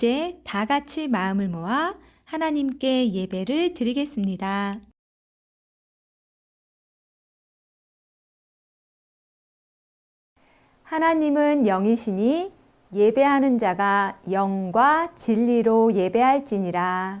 이제 다 같이 마음을 모아 하나님께 예배를 드리겠습니다. 하나님은 영이시니 예배하는 자가 영과 진리로 예배할지니라.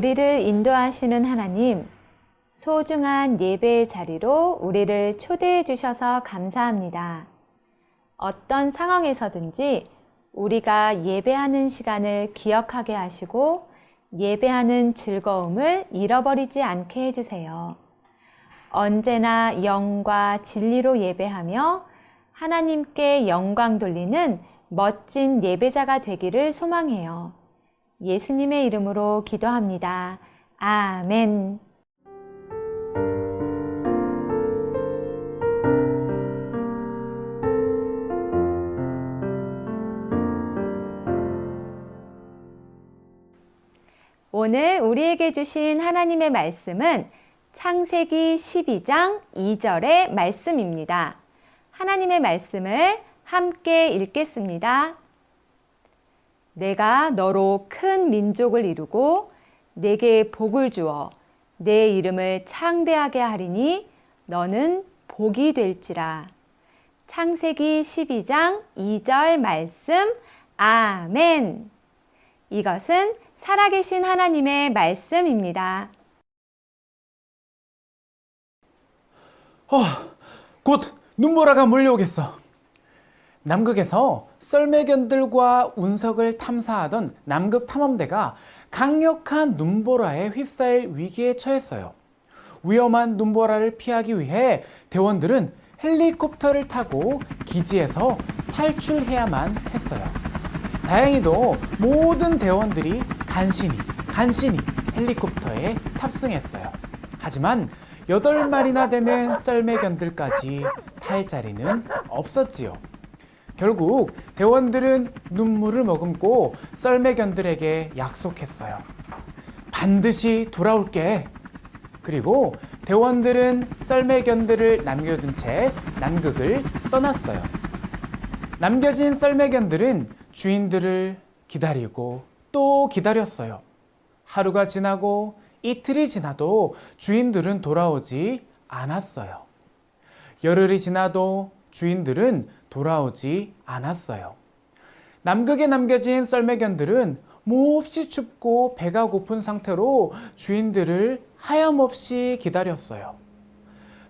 우리를 인도하시는 하나님, 소중한 예배의 자리로 우리를 초대해 주셔서 감사합니다. 어떤 상황에서든지 우리가 예배하는 시간을 기억하게 하시고 예배하는 즐거움을 잃어버리지 않게 해주세요. 언제나 영과 진리로 예배하며 하나님께 영광 돌리는 멋진 예배자가 되기를 소망해요. 예수님의 이름으로 기도합니다. 아멘. 오늘 우리에게 주신 하나님의 말씀은 창세기 12장 2절의 말씀입니다. 하나님의 말씀을 함께 읽겠습니다. 내가 너로 큰 민족을 이루고 내게 복을 주어 내 이름을 창대하게 하리니 너는 복이 될지라. 창세기 12장 2절 말씀 아멘. 이것은 살아계신 하나님의 말씀입니다. 어, 곧 눈보라가 몰려오겠어. 남극에서 썰매견들과 운석을 탐사하던 남극 탐험대가 강력한 눈보라에 휩싸일 위기에 처했어요. 위험한 눈보라를 피하기 위해 대원들은 헬리콥터를 타고 기지에서 탈출해야만 했어요. 다행히도 모든 대원들이 간신히, 간신히 헬리콥터에 탑승했어요. 하지만 여덟 마리나 되는 썰매견들까지 탈 자리는 없었지요. 결국 대원들은 눈물을 머금고 썰매견들에게 약속했어요. 반드시 돌아올게. 그리고 대원들은 썰매견들을 남겨둔 채 남극을 떠났어요. 남겨진 썰매견들은 주인들을 기다리고 또 기다렸어요. 하루가 지나고 이틀이 지나도 주인들은 돌아오지 않았어요. 열흘이 지나도 주인들은 돌아오지 않았어요. 남극에 남겨진 썰매견들은 몹시 춥고 배가 고픈 상태로 주인들을 하염없이 기다렸어요.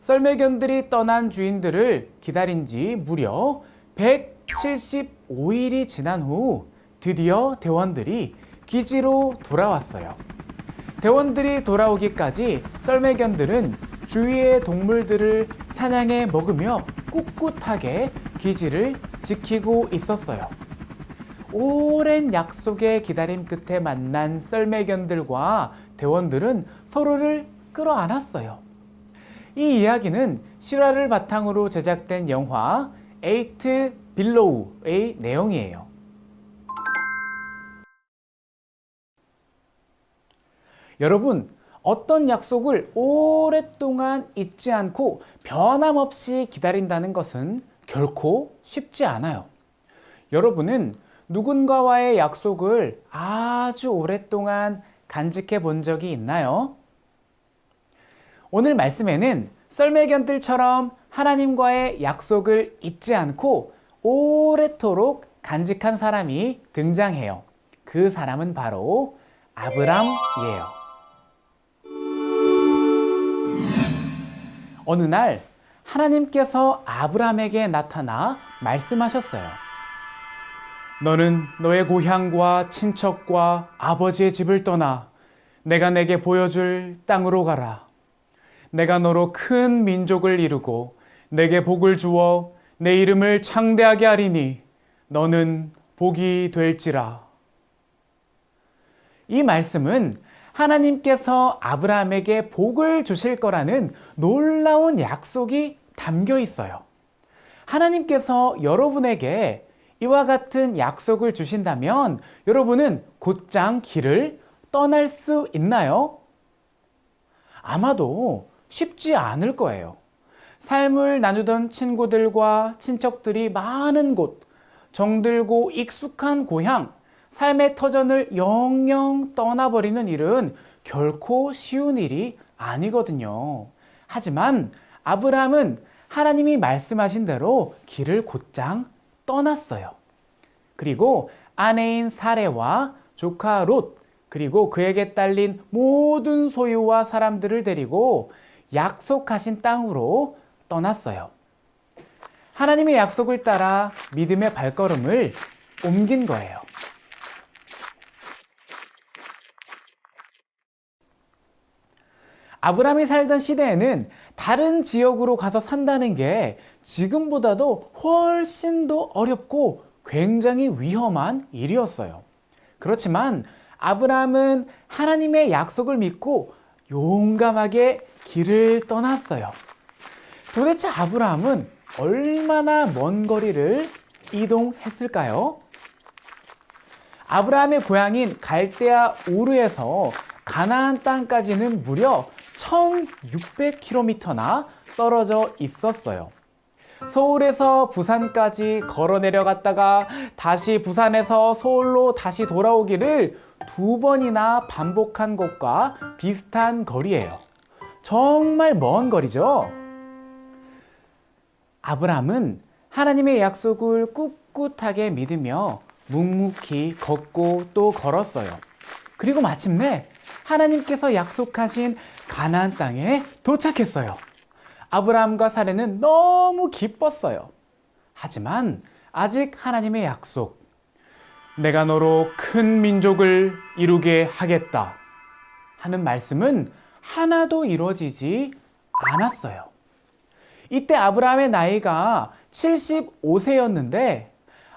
썰매견들이 떠난 주인들을 기다린 지 무려 175일이 지난 후 드디어 대원들이 기지로 돌아왔어요. 대원들이 돌아오기까지 썰매견들은 주위의 동물들을 사냥해 먹으며 꿋꿋하게 기지를 지키고 있었어요. 오랜 약속의 기다림 끝에 만난 썰매견들과 대원들은 서로를 끌어안았어요. 이 이야기는 실화를 바탕으로 제작된 영화 에이트 빌로우의 내용이에요. 여러분, 어떤 약속을 오랫동안 잊지 않고 변함없이 기다린다는 것은 결코 쉽지 않아요. 여러분은 누군가와의 약속을 아주 오랫동안 간직해 본 적이 있나요? 오늘 말씀에는 썰매견들처럼 하나님과의 약속을 잊지 않고 오래도록 간직한 사람이 등장해요. 그 사람은 바로 아브람이에요. 어느 날 하나님께서 아브람에게 나타나 말씀하셨어요. 너는 너의 고향과 친척과 아버지의 집을 떠나 내가 내게 보여줄 땅으로 가라. 내가 너로 큰 민족을 이루고 내게 복을 주어 내 이름을 창대하게 하리니 너는 복이 될지라. 이 말씀은 하나님께서 아브라함에게 복을 주실 거라는 놀라운 약속이 담겨 있어요. 하나님께서 여러분에게 이와 같은 약속을 주신다면 여러분은 곧장 길을 떠날 수 있나요? 아마도 쉽지 않을 거예요. 삶을 나누던 친구들과 친척들이 많은 곳, 정들고 익숙한 고향, 삶의 터전을 영영 떠나버리는 일은 결코 쉬운 일이 아니거든요. 하지만 아브라함은 하나님이 말씀하신 대로 길을 곧장 떠났어요. 그리고 아내인 사레와 조카 롯, 그리고 그에게 딸린 모든 소유와 사람들을 데리고 약속하신 땅으로 떠났어요. 하나님의 약속을 따라 믿음의 발걸음을 옮긴 거예요. 아브라함이 살던 시대에는 다른 지역으로 가서 산다는 게 지금보다도 훨씬 더 어렵고 굉장히 위험한 일이었어요. 그렇지만 아브라함은 하나님의 약속을 믿고 용감하게 길을 떠났어요. 도대체 아브라함은 얼마나 먼 거리를 이동했을까요? 아브라함의 고향인 갈대아 우르에서 가나안 땅까지는 무려 1600km나 떨어져 있었어요. 서울에서 부산까지 걸어 내려갔다가 다시 부산에서 서울로 다시 돌아오기를 두 번이나 반복한 것과 비슷한 거리예요. 정말 먼 거리죠? 아브라함은 하나님의 약속을 꿋꿋하게 믿으며 묵묵히 걷고 또 걸었어요. 그리고 마침내 하나님께서 약속하신 가나안 땅에 도착했어요. 아브라함과 사례는 너무 기뻤어요. 하지만 아직 하나님의 약속, 내가 너로 큰 민족을 이루게 하겠다 하는 말씀은 하나도 이루어지지 않았어요. 이때 아브라함의 나이가 75세였는데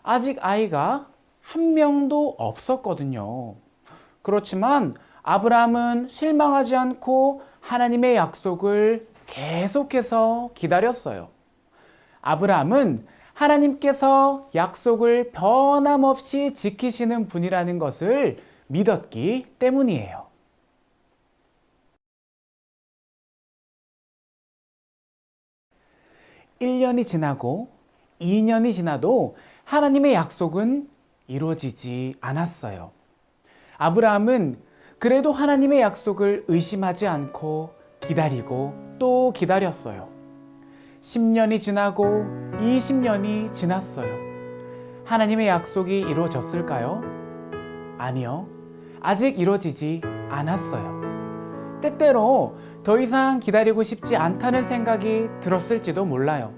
아직 아이가 한 명도 없었거든요. 그렇지만 아브라함은 실망하지 않고 하나님의 약속을 계속해서 기다렸어요. 아브라함은 하나님께서 약속을 변함없이 지키시는 분이라는 것을 믿었기 때문이에요. 1년이 지나고 2년이 지나도 하나님의 약속은 이루어지지 않았어요. 아브라함은 그래도 하나님의 약속을 의심하지 않고 기다리고 또 기다렸어요. 10년이 지나고 20년이 지났어요. 하나님의 약속이 이루어졌을까요? 아니요. 아직 이루어지지 않았어요. 때때로 더 이상 기다리고 싶지 않다는 생각이 들었을지도 몰라요.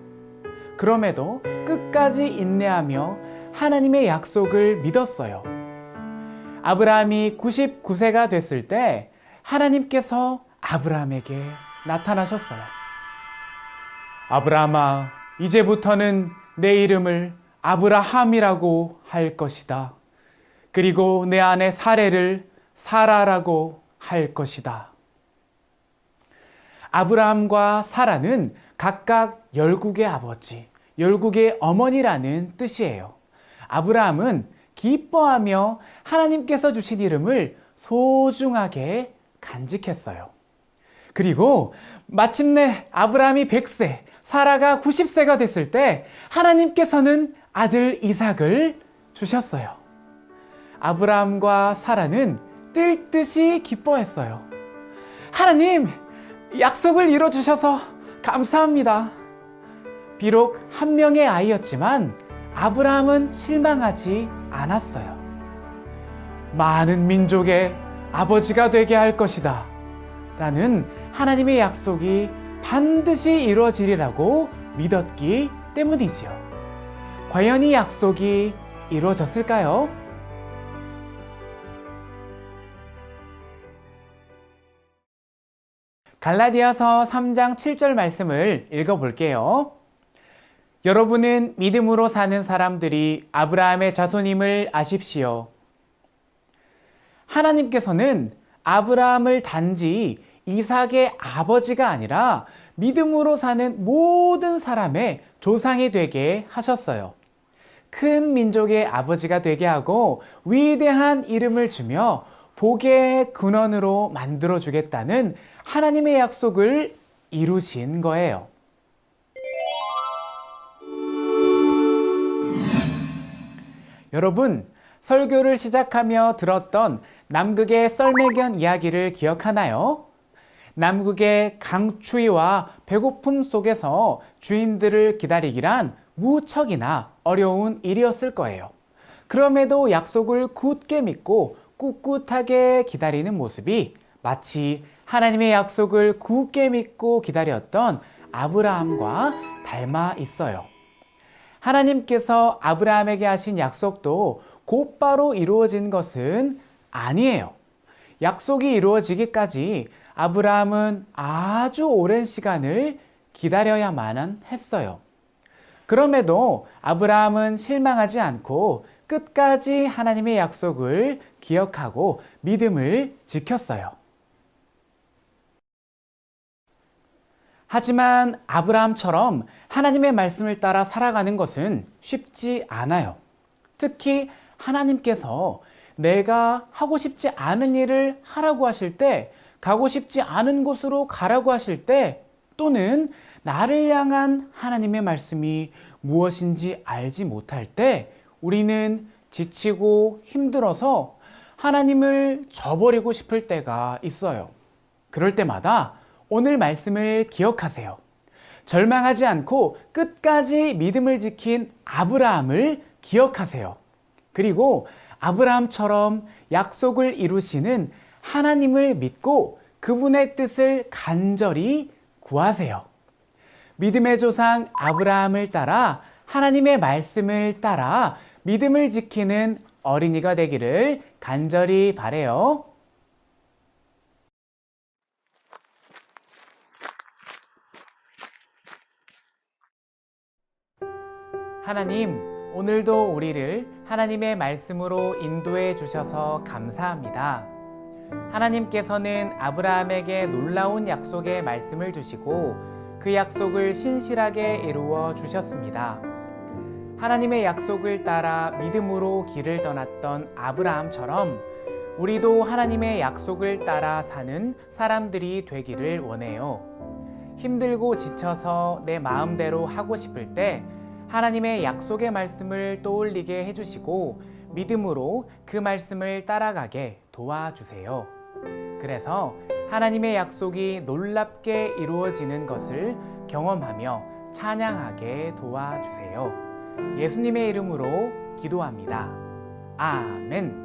그럼에도 끝까지 인내하며 하나님의 약속을 믿었어요. 아브라함이 99세가 됐을 때 하나님께서 아브라함에게 나타나셨어요. 아브라함아, 이제부터는 내 이름을 아브라함이라고 할 것이다. 그리고 내 아내 사례를 사라라고 할 것이다. 아브라함과 사라는 각각 열국의 아버지, 열국의 어머니라는 뜻이에요. 아브라함은 기뻐하며 하나님께서 주신 이름을 소중하게 간직했어요. 그리고 마침내 아브라함이 100세, 사라가 90세가 됐을 때 하나님께서는 아들 이삭을 주셨어요. 아브라함과 사라는 뜰 듯이 기뻐했어요. 하나님, 약속을 이뤄주셔서 감사합니다. 비록 한 명의 아이였지만 아브라함은 실망하지 않았어요. 많은 민족의 아버지가 되게 할 것이다. 라는 하나님의 약속이 반드시 이루어지리라고 믿었기 때문이지요. 과연 이 약속이 이루어졌을까요? 갈라디아서 3장 7절 말씀을 읽어볼게요. 여러분은 믿음으로 사는 사람들이 아브라함의 자손임을 아십시오. 하나님께서는 아브라함을 단지 이삭의 아버지가 아니라 믿음으로 사는 모든 사람의 조상이 되게 하셨어요. 큰 민족의 아버지가 되게 하고 위대한 이름을 주며 복의 근원으로 만들어 주겠다는 하나님의 약속을 이루신 거예요. 여러분, 설교를 시작하며 들었던 남극의 썰매견 이야기를 기억하나요? 남극의 강추위와 배고픔 속에서 주인들을 기다리기란 무척이나 어려운 일이었을 거예요. 그럼에도 약속을 굳게 믿고 꿋꿋하게 기다리는 모습이 마치 하나님의 약속을 굳게 믿고 기다렸던 아브라함과 닮아 있어요. 하나님께서 아브라함에게 하신 약속도 곧바로 이루어진 것은 아니에요. 약속이 이루어지기까지 아브라함은 아주 오랜 시간을 기다려야만 했어요. 그럼에도 아브라함은 실망하지 않고 끝까지 하나님의 약속을 기억하고 믿음을 지켰어요. 하지만 아브라함처럼 하나님의 말씀을 따라 살아가는 것은 쉽지 않아요. 특히 하나님께서 내가 하고 싶지 않은 일을 하라고 하실 때, 가고 싶지 않은 곳으로 가라고 하실 때, 또는 나를 향한 하나님의 말씀이 무엇인지 알지 못할 때, 우리는 지치고 힘들어서 하나님을 저버리고 싶을 때가 있어요. 그럴 때마다 오늘 말씀을 기억하세요. 절망하지 않고 끝까지 믿음을 지킨 아브라함을 기억하세요. 그리고 아브라함처럼 약속을 이루시는 하나님을 믿고 그분의 뜻을 간절히 구하세요. 믿음의 조상 아브라함을 따라 하나님의 말씀을 따라 믿음을 지키는 어린이가 되기를 간절히 바래요. 하나님, 오늘도 우리를 하나님의 말씀으로 인도해 주셔서 감사합니다. 하나님께서는 아브라함에게 놀라운 약속의 말씀을 주시고 그 약속을 신실하게 이루어 주셨습니다. 하나님의 약속을 따라 믿음으로 길을 떠났던 아브라함처럼 우리도 하나님의 약속을 따라 사는 사람들이 되기를 원해요. 힘들고 지쳐서 내 마음대로 하고 싶을 때 하나님의 약속의 말씀을 떠올리게 해주시고 믿음으로 그 말씀을 따라가게 도와주세요. 그래서 하나님의 약속이 놀랍게 이루어지는 것을 경험하며 찬양하게 도와주세요. 예수님의 이름으로 기도합니다. 아멘.